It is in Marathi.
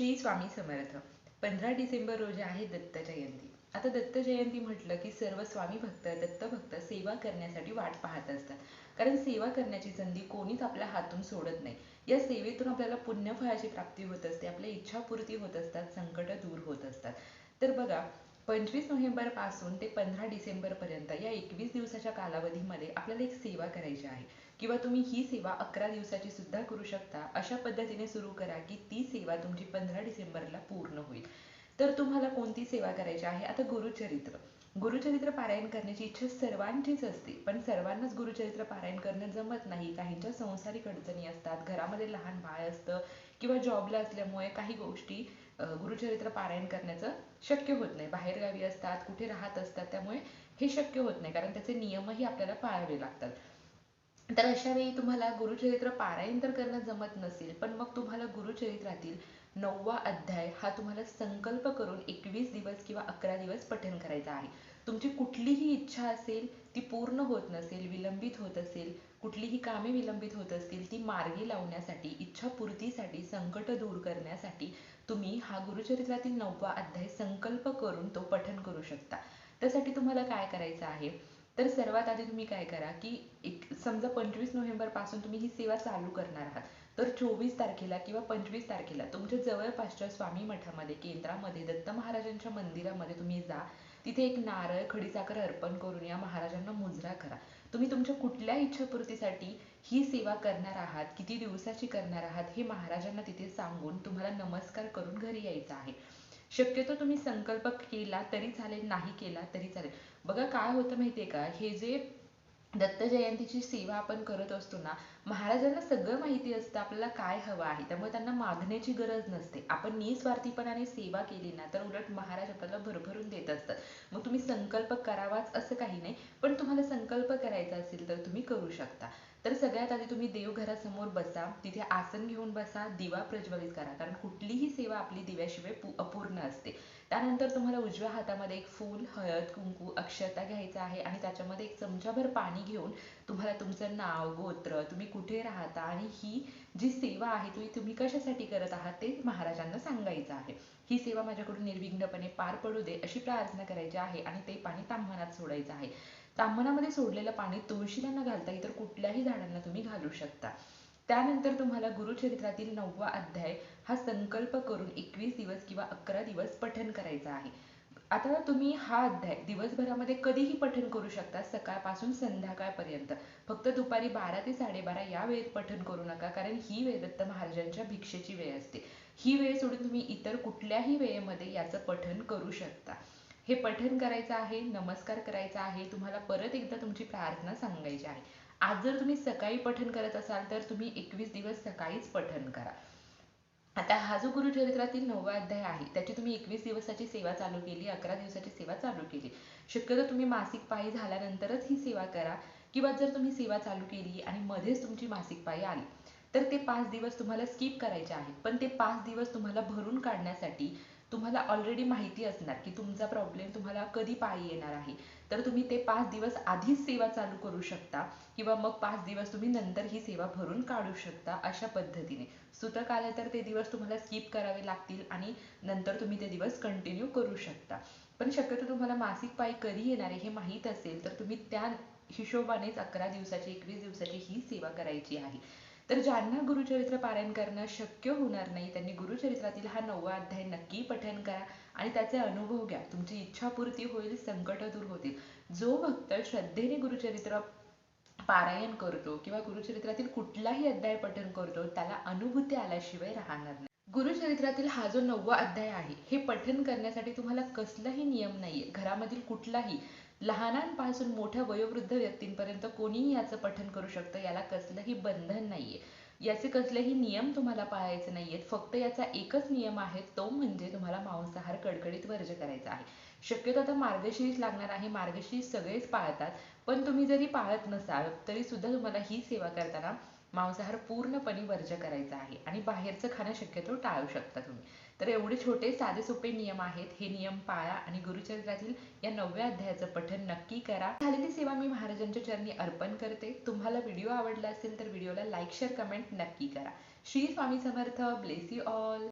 श्री स्वामी समर्थ. पंधरा डिसेंबर रोजी आहे दत्त जयंती. आता दत्त जयंती म्हटलं की सर्व स्वामी भक्त दत्त भक्त सेवा करण्यासाठी वाट पाहत असतात. कारण सेवा करण्याची संधी कोणीच आपल्या हातून सोडत नाही. या सेवेतून आपल्याला पुण्यफळाची प्राप्ती होत असते आपल्या इच्छापूर्ती होत असतात संकट दूर होत असतात. तर बघा पंचवीस नोव्हेंबरपासून ते पंधरा डिसेंबर पर्यंत या एकवीस दिवसाच्या कालावधीमध्ये आपल्याला एक सेवा करायची आहे. किंवा तुम्ही ही सेवा अकरा दिवसाची सुद्धा करू शकता. अशा पद्धतीने सुरू करा की ती सेवा तुमची पंधरा डिसेंबरला पूर्ण होईल. तर तुम्हाला कोणती सेवा करायची आहे? आता गुरुचरित्र. गुरुचरित्र पारायण करण्याची इच्छा सर्वांचीच असते. पण सर्वांनाच गुरुचरित्र पारायण करणं जमत नाही. काहींच्या संसारिक अडचणी असतात. घरामध्ये लहान बाळ असतं किंवा जॉबला असल्यामुळे काही गोष्टी गुरुचरित्र पारायण करण्याचं शक्य होत नाही. बाहेरगावी असतात कुठे राहत असतात त्यामुळे हे शक्य होत नाही. कारण त्याचे नियमही आपल्याला पाळावे लागतात. तर अशा वेळी तुम्हाला गुरुचरित्र पारायण तर करणं जमत नसेल पण मग तुम्हाला गुरुचरित्रातील नववा अध्याय हा तुम्हाला संकल्प करून एकवीस दिवस किंवा अकरा दिवस पठण करायचा आहे. तुमची कुठलीही इच्छा असेल ती पूर्ण होत नसेल विलंबित होत असेल कुठलीही कामे विलंबित होत असतील ती मार्गी लावण्यासाठी इच्छापूर्तीसाठी संकट दूर करण्यासाठी हा गुरुचरित्रातील नववा अध्याय संकल्प करून तो पठन करू शकता. त्यासाठी तुम्हाला काय करायचं आहे? तर सर्वात आधी तुम्ही काय करा की एक समजा पंचवीस नोव्हेंबरपासून तुम्ही ही सेवा चालू करणार आहात. तर चोवीस तारखेला किंवा पंचवीस तारखेला तुमच्या जवळपासच्या स्वामी मठामध्ये केंद्रामध्ये दत्त महाराजांच्या मंदिरामध्ये तुम्ही जा. तिथे एक नारळ खडीसाखर अर्पण करून या महाराजांना मुजरा करा. तुम्ही तुमच्या कुठल्या इच्छापूर्तीसाठी ही सेवा करणार आहात किती दिवसाची करणार आहात हे महाराजांना तिथे सांगून तुम्हाला नमस्कार करून घरी यायचं आहे. शक्यतो तुम्ही संकल्प केला तरी चालेल नाही केला तरी चालेल. बघा काय होतं माहितीये का? हे जे दत्त जयंतीची सेवा आपण करत असतो ना महाराजांना सगळं माहिती असतं आपल्याला काय हवं आहे. त्यामुळे त्यांना मागण्याची गरज नसते. आपण निस्वार्थीपणाने सेवा केली ना तर उलट महाराज आपल्याला भरभरून देत असतात. मग तुम्ही संकल्प करावाच असं काही नाही पण तुम्हाला संकल्प करायचा असेल तर तुम्ही करू शकता. तर सगळ्यात आधी तुम्ही देवघरासमोर बसा तिथे आसन घेऊन बसा दिवा प्रज्वलित करा. कारण कुठलीही सेवा आपली दिव्याशिवाय अपूर्ण असते. त्यानंतर तुम्हाला उजव्या हातामध्ये एक फूल हळद कुंकू अक्षता घ्यायचा आहे आणि त्याच्यामध्ये एक चमचाभर पाणी घेऊन तुम्हाला तुमचं नाव गोत्र तुम्ही कुठे राहता आणि ही जी सेवा आहे ती तुम्ही कशासाठी करत आहात ते महाराजांना सांगायचं आहे. ही सेवा माझ्याकडून निर्विघ्नपणे पार पडू दे अशी प्रार्थना करायची आहे आणि ते पाणी ताम्हनात सोडायचं आहे. ताम्हनामध्ये सोडलेलं पाणी तुळशीला न घालता इतर कुठल्याही झाडांना तुम्ही घालू शकता. त्यानंतर तुम्हाला गुरुचरित्रातील नववा अध्याय हा संकल्प करून एकवीस दिवस किंवा अकरा दिवस पठण करायचा आहे. आता तुम्ही हा अध्याय दिवसभरामध्ये कधीही पठण करू शकता सकाळपासून संध्याकाळपर्यंत. फक्त दुपारी बारा ते साडेबारा या वेळेत पठण करू नका कारण ही वेळ दत्त महाराजांच्या भिक्षेची वेळ असते. ही वेळ सोडून तुम्ही इतर कुठल्याही वेळेमध्ये याचं पठण करू शकता. हे पठण करायचं आहे नमस्कार करायचा आहे तुम्हाला परत एकदा तुमची प्रार्थना सांगायची आहे. आज जर तुम्ही सकाळी पठण करत असाल तर तुम्ही एकवीस दिवस सकाळीच पठण करा. आता हा जो गुरुचरित्रातील नववा अध्याय आहे त्याची तुम्ही एकवीस दिवसाची सेवा चालू केली अकरा दिवसाची सेवा चालू केली. शक्यतो तुम्ही मासिक पाळी झाल्यानंतरच ही सेवा करा किंवा जर तुम्ही सेवा चालू केली आणि मध्येच तुमची मासिक पाळी आली तर ते पाच दिवस तुम्हाला स्किप करायचे आहेत. पण ते पाच दिवस तुम्हाला भरून काढण्यासाठी तुम्हाला ऑलरेडी माहिती असणार की तुमचा प्रॉब्लेम तुम्हाला कधी पायी येणार आहे. तर तुम्ही ते पाच दिवस आधीच सेवा चालू करू शकता किंवा मग पाच दिवस तुम्ही नंतर ही सेवा भरून काढू शकता अशा पद्धतीने. सुतक आलं तर ते दिवस तुम्हाला स्किप करावे लागतील आणि नंतर तुम्ही ते दिवस कंटिन्यू करू शकता. पण शक्यतो तुम्हाला मासिक पाळी कधी येणार आहे हे माहीत असेल तर तुम्ही त्या हिशोबानेच अकरा दिवसाची एकवीस दिवसाची ही सेवा करायची आहे. तर ज्यांना गुरुचरित्र पारायण करणं शक्य होणार नाही त्यांनी गुरुचरित्रातील हा नववा अध्याय नक्की पठन करा आणि त्याचे अनुभव घ्या. तुमची इच्छापूर्ती होईल संकट दूर होतील. जो भक्त श्रद्धेने गुरुचरित्र पारायण करतो किंवा गुरुचरित्रातील कुठलाही अध्याय पठन करतो त्याला अनुभूती आल्याशिवाय राहणार नाही. गुरुचरित्रातील हा जो नववा अध्याय आहे हे पठन करण्यासाठी तुम्हाला कसलाही नियम नाहीये. घरामधील कुठलाही लहानांपासून मोठ्या वयोवृद्ध व्यक्तींपर्यंत कोणीही याचं पठण करू शकतं याला कसलंही बंधन नाहीये. याचे कसलेही नियम तुम्हाला पाळायचे नाहीयेत. फक्त याचा एकच नियम आहे तो म्हणजे तुम्हाला मांसाहार कडकडीत वर्ज करायचा आहे. शक्यतो आता मार्गशीर्ष लागणार आहे मार्गशीर्ष सगळेच पाळतात. पण तुम्ही जरी पाळत नसाल तरी सुद्धा तुम्हाला ही सेवा करताना मांसाहार पूर्णपणे वर्ज करायचा आहे आणि बाहेरचं खाणं शक्यतो टाळू शकता तुम्ही. तर एवढे छोटे साधे सोपे नियम आहेत. हे नियम पाळा आणि गुरुचरित्रातील या नवव्या अध्यायाचं पठन नक्की करा. झालेली सेवा मी महाराजांच्या चरणी अर्पण करते. तुम्हाला व्हिडिओ आवडला असेल तर व्हिडिओला लाईक शेअर कमेंट नक्की करा. Shri Swami Samarth. Bless you all.